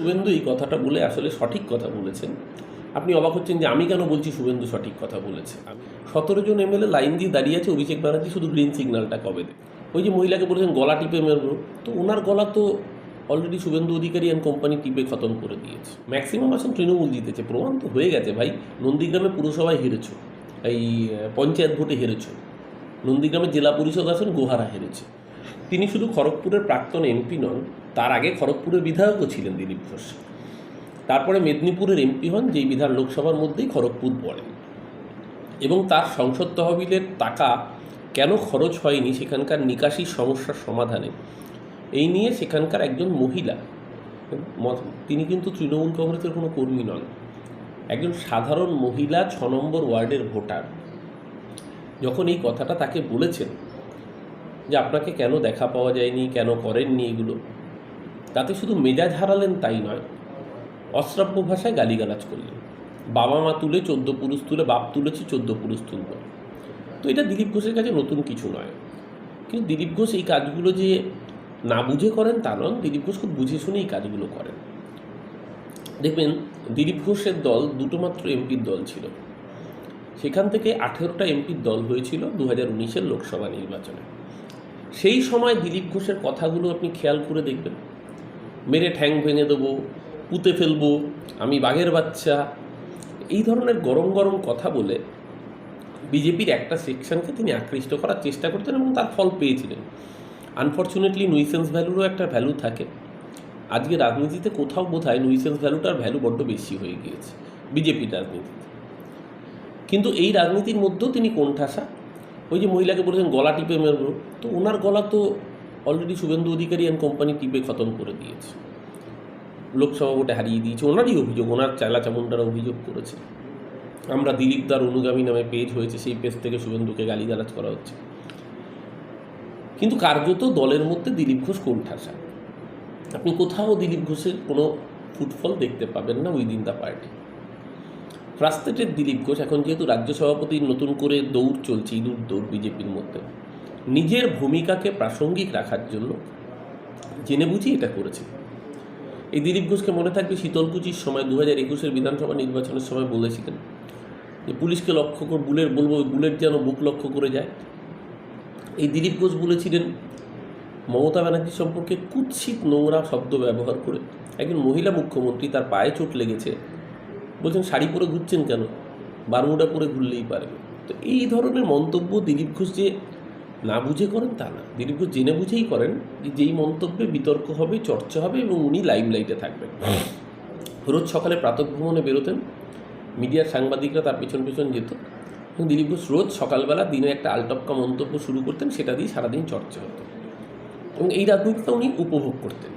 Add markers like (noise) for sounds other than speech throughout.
শুভেন্দু এই কথাটা বলে আসলে সঠিক কথা বলেছেন। আপনি অবাক হচ্ছেন যে আমি কেন বলছি শুভেন্দু সঠিক কথা বলেছে? সতেরো জন এমএলএ লাইন দিয়ে দাঁড়িয়ে আছে অভিষেক ব্যানার্জি শুধু গ্রিন সিগন্যালটা কবে দেবে? ওই যে মহিলাকে বলেছেন গলা টিপে মেরবো। তো ওনার গলা তো already Suvendu Adhikari and company টিপে খতম করে দিয়েছে। ম্যাক্সিমাম আসন তৃণমূল জিতেছে। প্রমাণ তো হয়ে গেছে ভাই। নন্দীগ্রামে পুরসভায় হেরেছো। এই, পঞ্চায়েত ভোটে হেরেছো। নন্দীগ্রামের জেলা পরিষদ আসন গোহারা হেরেছে। তিনি শুধু খড়গপুরের প্রাক্তন এমপি নন, তার আগে খড়গপুরের বিধায়কও ছিলেন দিলীপ ঘোষ। তারপরে মেদিনীপুরের এমপি হন, যেই বিধান লোকসভার মধ্যেই খড়গপুর পড়ে এবং তার সংসদ তহবিলের টাকা কেন খরচ হয়নি সেখানকার নিকাশি সমস্যার সমাধানে, এই নিয়ে সেখানকার একজন মহিলা তিনি কিন্তু তৃণমূল কংগ্রেসের কোনো কর্মী নন, একজন সাধারণ মহিলা ছ নম্বর ওয়ার্ডের ভোটার। যখন এই কথাটা তাকে বলেছেন যে আপনাকে কেন দেখা পাওয়া যায়নি, কেন করেননি এগুলো? তাতে শুধু মেজাজ হারালেন তাই নয়, অশ্রাব্য ভাষায় গালিগালাজ করলেন। বাবা মা তুলে চোদ্দ পুরুষ তুলে, বাপ তুলেছি চোদ্দ পুরুষ তুলব। তো এটা দিলীপ ঘোষের কাছে নতুন কিছু নয়। কিন্তু দিলীপ ঘোষ এই কাজগুলো যে না বুঝে করেন তা নন দিলীপ ঘোষ খুব বুঝে শুনে এই কাজগুলো করেন। দেখবেন, দিলীপ ঘোষের দল দুটো মাত্র এমপির দল ছিল। সেখান থেকে আঠেরোটা এমপির দল হয়েছিল দু হাজার উনিশের লোকসভা নির্বাচনে। সেই সময় দিলীপ ঘোষের কথাগুলো আপনি খেয়াল করে দেখবেন। মেরে ঠ্যাং ভেঙে দেবো, পুঁতে ফেলব, আমি বাঘের বাচ্চা। এই ধরনের গরম গরম কথা বলে বিজেপির একটা সেকশনকে তিনি আকৃষ্ট করার চেষ্টা করতেন এবং তার ফল পেয়েছিলেন। আনফর্চুনেটলি নুইসেন্স ভ্যালুরও একটা ভ্যালু থাকে। আজকে রাজনীতিতে কোথাও বোধ হয় নুইসেন্স ভ্যালুটার ভ্যালু বড্ড বেশি হয়ে গিয়েছে বিজেপির রাজনীতিতে। কিন্তু এই রাজনীতির মধ্যেও তিনি কোণঠাসা। ওই যে মহিলাকে বলেছেন, গলা টিপে মেরব। তো ওনার গলা তো already Suvendu Adhikari and company টিপে খতম করে দিয়েছে। লোকসভা ভোটে হারিয়ে দিয়েছে। ওনারই অভিযোগ, ওনার চালা চামুন্ডারা অভিযোগ করেছে। আমরা দিলীপ দার অনুগামী নামে পেজ হয়েছে, সেই পেজ থেকে শুভেন্দুকে গালিগালাজ করা হচ্ছে। কিন্তু কার্যত দলের মধ্যে দিলীপ ঘোষ কোণঠাসা। আপনি কোথাও দিলীপ ঘোষের কোনো ফুটফল দেখতে পাবেন না within the party frustrated Dilip Ghosh এখন যেহেতু রাজ্য সভাপতির নতুন করে দৌড় চলছে ইঁদুর দৌড় বিজেপির মধ্যে। নিজের ভূমিকাকে প্রাসঙ্গিক রাখার জন্য জেনে বুঝি এটা করেছে। এই দিলীপ ঘোষকে মনে থাকবে শীতলকুচির সময় দু হাজার একুশের বিধানসভা নির্বাচনের সময় বলেছিলেন যে, পুলিশকে লক্ষ্য করে বুলেট, বলব বুলেট যেন বুক লক্ষ্য করে যায়। এই দিলীপ ঘোষ বলেছিলেন, মমতা ব্যানার্জি সম্পর্কে কুৎসিত নোংরা শব্দ ব্যবহার করে একজন মহিলা মুখ্যমন্ত্রী তার পায়ে চোট লেগেছে বলছেন, শাড়ি পরে ঘুরছেন কেন? বারমুডা পরে ঘুরলেই পারবে তো এই ধরনের মন্তব্য দিলীপ ঘোষ যে না বুঝে করেন, তা না। দিলীপ ঘোষ জেনে বুঝেই করেন যে যেই মন্তব্যে বিতর্ক হবে, চর্চা হবে এবং উনি লাইমলাইটে থাকবেন। রোজ সকালে প্রাতঃভ্রমণে বেরোতেন। মিডিয়ার সাংবাদিকরা তার পেছন পেছন যেত। এবং দিলীপ ঘোষ রোজ সকালবেলা দিনে একটা আলটপকা মন্তব্য শুরু করতেন, সেটা দিয়ে সারাদিন চর্চা হতো। এবং এই রাজনীতিটা উনি উপভোগ করতেন।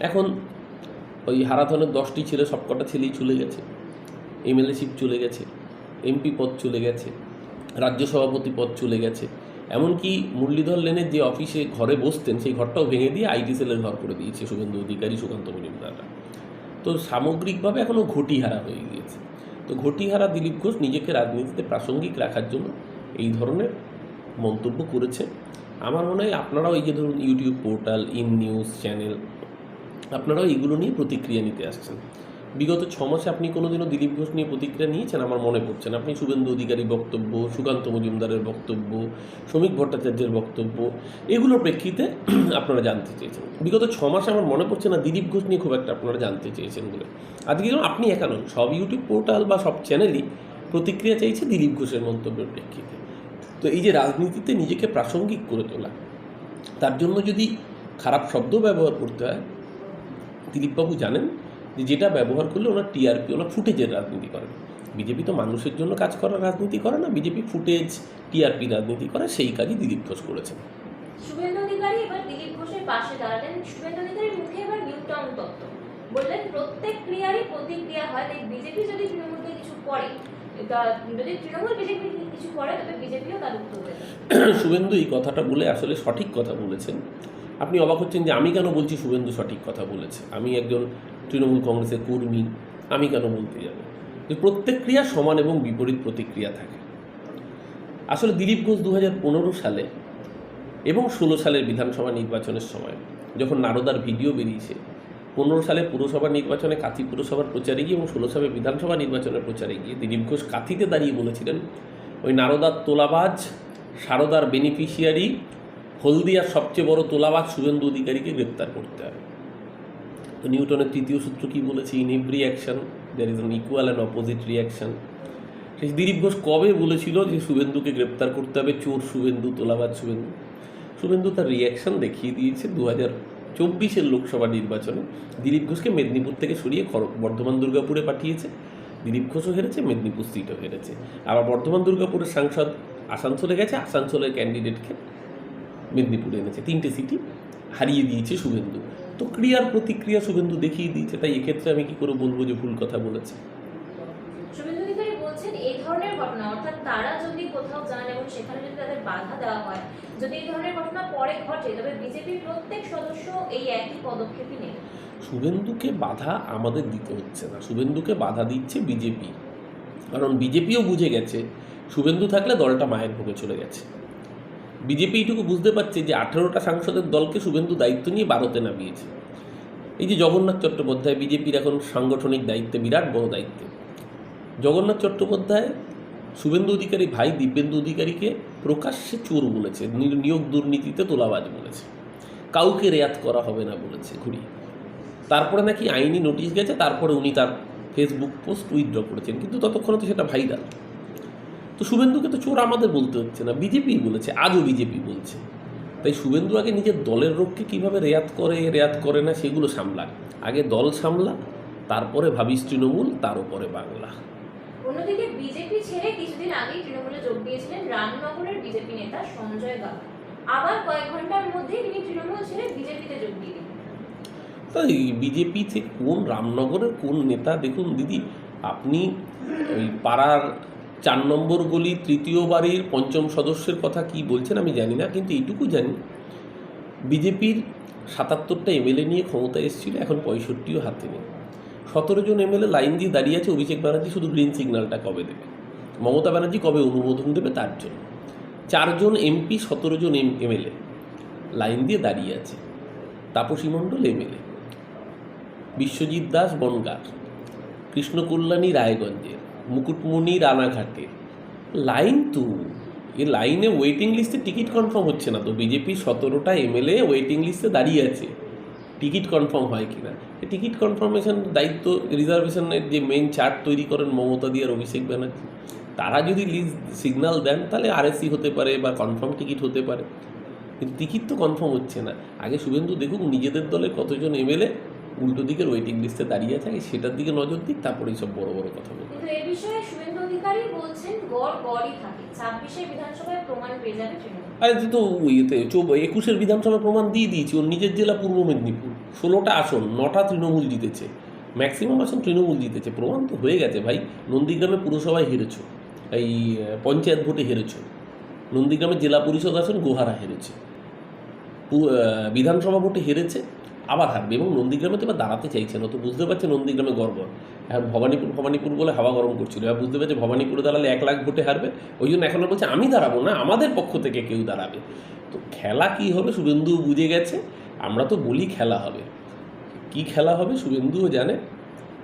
এখন ওই হারাধনের দশটি ছেলে, সবকটা ছেলেই চলে গেছে। এমএলএ এমএলএশিপ চলে গেছে, এমপি পদ চলে গেছে, রাজ্য সভাপতি পদ চলে গেছে। এমনকি মুরলীধর লেনের যে অফিসে ঘরে বসতেন, সেই ঘরটাও ভেঙে দিয়ে আইটি সেলের ঘর করে দিয়েছে শুভেন্দু অধিকারী, সুকান্ত মজুমদাররা তো সামগ্রিকভাবে এখনও ঘটিহারা হয়ে গিয়েছে। তো ঘটিহারা দিলীপ ঘোষ নিজেকে রাজনীতিতে প্রাসঙ্গিক রাখার জন্য এই ধরনের মন্তব্য করেছে। আমার মনে হয় আপনারাও এই যে ধরুন YouTube portal in news channel আপনারাও এগুলো নিয়ে প্রতিক্রিয়া নিতে আসছেন। বিগত ছ মাসে আপনি কোনোদিনও দিলীপ ঘোষ নিয়ে প্রতিক্রিয়া নিয়েছেন? আমার মনে পড়ছে না। আপনি শুভেন্দু অধিকারী বক্তব্য, সুকান্ত মজুমদারের বক্তব্য, শ্রমিক ভট্টাচার্যের বক্তব্য, এগুলোর প্রেক্ষিতে (clears throat) আপনারা জানতে চেয়েছেন। বিগত ছ মাসে আমার মনে পড়ছে না দিলীপ ঘোষ নিয়ে খুব একটা আপনারা জানতে চেয়েছেন বলে। আজকে যেমন আপনি একা নন, সব ইউটিউব পোর্টাল বা সব চ্যানেলই প্রতিক্রিয়া চাইছে দিলীপ ঘোষের মন্তব্যের প্রেক্ষিতে। তো এই যে রাজনীতিতে নিজেকে প্রাসঙ্গিক করে তোলা, তার জন্য যদি খারাপ শব্দ ব্যবহার করতে হয় দিলীপবাবু জানেন যে যেটা ব্যবহার করলে ওনার টিআরপি ওনার ফুটেজের রাজনীতি করেন বিজেপি তো মানুষের জন্য কাজ করার রাজনীতি করে না বিজেপি ফুটেজ টিআরপি রাজনীতি করে সেই কাজই দিলীপ ঘোষ করেছেন। শুভেন্দু অধিকারী এবার দিলীপ ঘোষের পাশে দাঁড়ালেন। শুভেন্দু অধিকারীর মুখে এবার নিউটন তত্ত্ব। বললেন প্রত্যেক ক্রিয়ারই প্রতিক্রিয়া হয় তাই বিজেপি যদি তৃণমূলকে কিছু করে যদি তৃণমূল বিজেপি কিছু করে তবে বিজেপিও তার উত্তর দেবে। শুভেন্দু এই কথাটা বলে আসলে সঠিক কথা বলেছেন। আপনি অবাক হচ্ছেন যে আমি কেন বলছি শুভেন্দু সঠিক কথা বলেছে? আমি একজন তৃণমূল কংগ্রেসের কর্মী, আমি কেন বলতে যাব? যে প্রত্যেক ক্রিয়া সমান এবং বিপরীত প্রতিক্রিয়া থাকে। আসলে দিলীপ ঘোষ দু হাজার পনেরো সালে এবং ষোলো সালের বিধানসভা নির্বাচনের সময় যখন নারদার ভিডিও বেরিয়েছে, পনেরো সালে পুরসভা নির্বাচনে কাথি পুরসভার প্রচারে গিয়ে এবং ষোলো সালে বিধানসভা নির্বাচনের প্রচারে গিয়ে দিলীপ ঘোষ কাথিতে দাঁড়িয়ে বলেছিলেন, ওই নারদার তোলাবাজ, সারদার বেনিফিশিয়ারি হলদিয়ার সবচেয়ে বড় তোলাবাজ শুভেন্দু অধিকারীকে গ্রেপ্তার করতে হবে তো নিউটনের তৃতীয় সূত্র কি বলেছে? In every action there is an equal and opposite reaction সেই দিলীপ ঘোষ কবে বলেছিল যে শুভেন্দুকে গ্রেপ্তার করতে হবে? চোর শুভেন্দু, তোলাবাজ শুভেন্দু। শুভেন্দু তার রিয়াকশন দেখিয়ে দিয়েছে দু হাজার চব্বিশের লোকসভা নির্বাচনে। দিলীপ ঘোষকে মেদিনীপুর থেকে সরিয়ে বর্ধমান দুর্গাপুরে পাঠিয়েছে। দিলীপ ঘোষও হেরেছে, মেদিনীপুর সিটও হেরেছে। আবার বর্ধমান দুর্গাপুরের সাংসদ আসানসোলে গেছে। আসানসোলের ক্যান্ডিডেটকে মেদিনীপুরে এনেছে। তিনটে সিটি হারিয়ে দিয়েছে শুভেন্দু। তো ক্রিয়ার প্রতিক্রিয়া শুভেন্দু দেখিয়ে দিয়েছে তাই এক্ষেত্রে আমি কি করে বলব যে ভুল কথা বলেছে? শুভেন্দু অধিকারী বলছেন এই ধরনের ঘটনা অর্থাৎ তারা যদি কোথাও যান এবং সেখানে যদি তাদের বাধা দেওয়া হয় যদি এই ধরনের ঘটনা পরে ঘটে তবে বিজেপির প্রত্যেক সদস্য এই একই পদক্ষেপই নেবে। শুভেন্দুকে বাধা আমাদের দিতে হচ্ছে না। শুভেন্দুকে বাধা দিচ্ছে বিজেপি। কারণ বিজেপিও বুঝে গেছে শুভেন্দু থাকলে দলটা মায়ের ভোগে চলে গেছে। বিজেপি এইটুকু বুঝতে পারছে যে আঠেরোটা সাংসদের দলকে শুভেন্দু দায়িত্ব নিয়ে বারোতে নামিয়েছে। এই যে জগন্নাথ চট্টোপাধ্যায়, বিজেপির এখন সাংগঠনিক দায়িত্বে বিরাট বড় দায়িত্বে। জগন্নাথ চট্টোপাধ্যায় শুভেন্দু অধিকারী ভাই দিব্যেন্দু অধিকারীকে প্রকাশ্যে চোর বলেছে নিয়োগ দুর্নীতিতে তোলাবাজ বলেছে। কাউকে রেয়াত করা হবে না বলেছে ঘুরিয়ে তারপরে নাকি আইনি নোটিশ গেছে, তারপরে উনি তার ফেসবুক পোস্ট উইথড্র করেছেন, কিন্তু ততক্ষণে তো সেটা ভাইরাল। তো শুভেন্দুকে তো চোর আমাদের বলতে হচ্ছে না বিজেপি বলেছে আজও বিজেপি বলছে। তাই শুভেন্দু আগে নিজের দলের রক্ষে কীভাবে রেয়াত করে রেয়াত করে না সেগুলো সামলাক। আগে দল সামলা তারপরে ভাবিস তৃণমূল তার উপরে বাংলা। অন্যদিকে বিজেপি ছেড়ে কিছুদিন আগেই তৃণমূলে যোগ দিয়েছিলেন রামনগরের বিজেপি নেতা সঞ্জয় আবার কয়েক ঘণ্টার মধ্যেই তিনি তৃণমূল ছেড়ে বিজেপিতে যোগ দিয়ে দিলেন। তাই বিজেপি থেকে কোন রামনগরের কোন নেতা দেখুন দিদি আপনি ওই পাড়ার চার নম্বর গলি তৃতীয় বাড়ির পঞ্চম সদস্যের কথা কি বলছেন আমি জানি না, কিন্তু এইটুকু জানি। বিজেপির সাতাত্তরটা এমএলএ নিয়ে ক্ষমতায় এসেছিল, এখন পঁয়ষট্টিও হাতে নেই। সতেরো জন এমএলএ লাইন দিয়ে দাঁড়িয়ে আছে, অভিষেক ব্যানার্জি শুধু গ্রিন সিগন্যালটা কবে দেবে? মমতা ব্যানার্জি কবে অনুমোদন দেবে তার জন্য? চারজন এমপি, সতেরো জন এম, এমএলএ লাইন দিয়ে দাঁড়িয়ে আছে। তাপসী মণ্ডল এমএলএ। বিশ্বজিৎ দাস বনগার। কৃষ্ণকল্যাণী রায়গঞ্জের। মুকুটমণি রানাঘাটের লাইন তো। এ লাইনে ওয়েটিং লিস্টে টিকিট কনফার্ম হচ্ছে না তো। বিজেপির সতেরোটা এমএলএ ওয়েটিং লিস্টে দাঁড়িয়ে আছে। টিকিট কনফার্ম হয় কি না টিকিট কনফার্মেশন দায়িত্ব রিজার্ভেশনের যে মেন চার্ট তৈরি করেন মমতা দিয়ে আর অভিষেক ব্যানার্জি। তারা যদি লিস্ট সিগন্যাল দেন, তাহলে আরএসসি হতে পারে বা কনফার্ম টিকিট হতে পারে। কিন্তু টিকিট তো কনফার্ম হচ্ছে না। আগে শুভেন্দু দেখুক, নিজেদের দলের কতজন এমএলএ উল্টো দিকের ওয়েটিং লিস্টে দাঁড়িয়ে আগে সেটার দিকে নজর দিক তারপরে এইসব বড় বড় কথা বলব। কিন্তু এ বিষয়ে শুভেন্দু অধিকারী বলছেন গড় গড়ই থাকে। ছাব্বিশে বিধানসভায় প্রমাণ পেয়ে যাবে আরে তো ইয়েতে একুশের বিধানসভা প্রমাণ দিয়ে দিয়েছি ওর নিজের জেলা পূর্ব মেদিনীপুর। ষোলোটা আসন নটা তৃণমূল জিতেছে। ম্যাক্সিমাম আসন তৃণমূল জিতেছে। প্রমাণ তো হয়ে গেছে ভাই নন্দীগ্রামে পুরসভায় হেরেছো এই পঞ্চায়েত ভোটে হেরেছো। নন্দীগ্রামে জেলা পরিষদ আসন গোহারা হেরেছে। বিধানসভা ভোটে হেরেছে। আবার হারবে এবং নন্দীগ্রামে তো এবার দাঁড়াতে চাইছে না, তো বুঝতে পারছে নন্দীগ্রামে গর্ব। এখন ভবানীপুর ভবানীপুর বলে হাওয়া গরম করছিল। এবার বুঝতে পারছে ভবানীপুরে দাঁড়ালে এক লাখ ভোটে হারবে। ওই জন্য এখন বলছে, আমি দাঁড়াবো না, আমাদের পক্ষ থেকে কেউ দাঁড়াবে। তো খেলা কি হবে? শুভেন্দু বুঝে গেছে। আমরা তো বলি খেলা হবে। কি খেলা হবে? শুভেন্দুও জানে।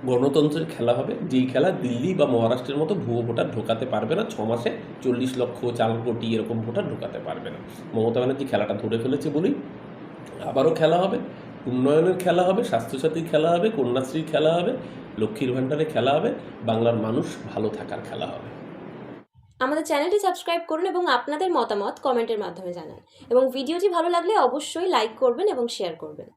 গণতন্ত্রের খেলা হবে। যেই খেলা দিল্লি বা মহারাষ্ট্রের মতো ভুয়ো ভোটার ঢোকাতে পারবে না ছ মাসে চল্লিশ লক্ষ চার কোটি এরকম ভোটার ঢোকাতে পারবে না। মমতা ব্যানার্জি খেলাটা ধরে ফেলেছে বলেই আবারও খেলা হবে। উন্নয়নের খেলা হবে, স্বাস্থ্যসাথীর খেলা হবে, কন্যাশ্রীর খেলা হবে, লক্ষ্মীর ভাণ্ডারের খেলা হবে, বাংলার মানুষ ভালো থাকার খেলা হবে। আমাদের চ্যানেলটি সাবস্ক্রাইব করুন এবং আপনাদের মতামত কমেন্টের মাধ্যমে জানান। এবং ভিডিওটি ভালো লাগলে অবশ্যই লাইক করবেন এবং শেয়ার করবেন।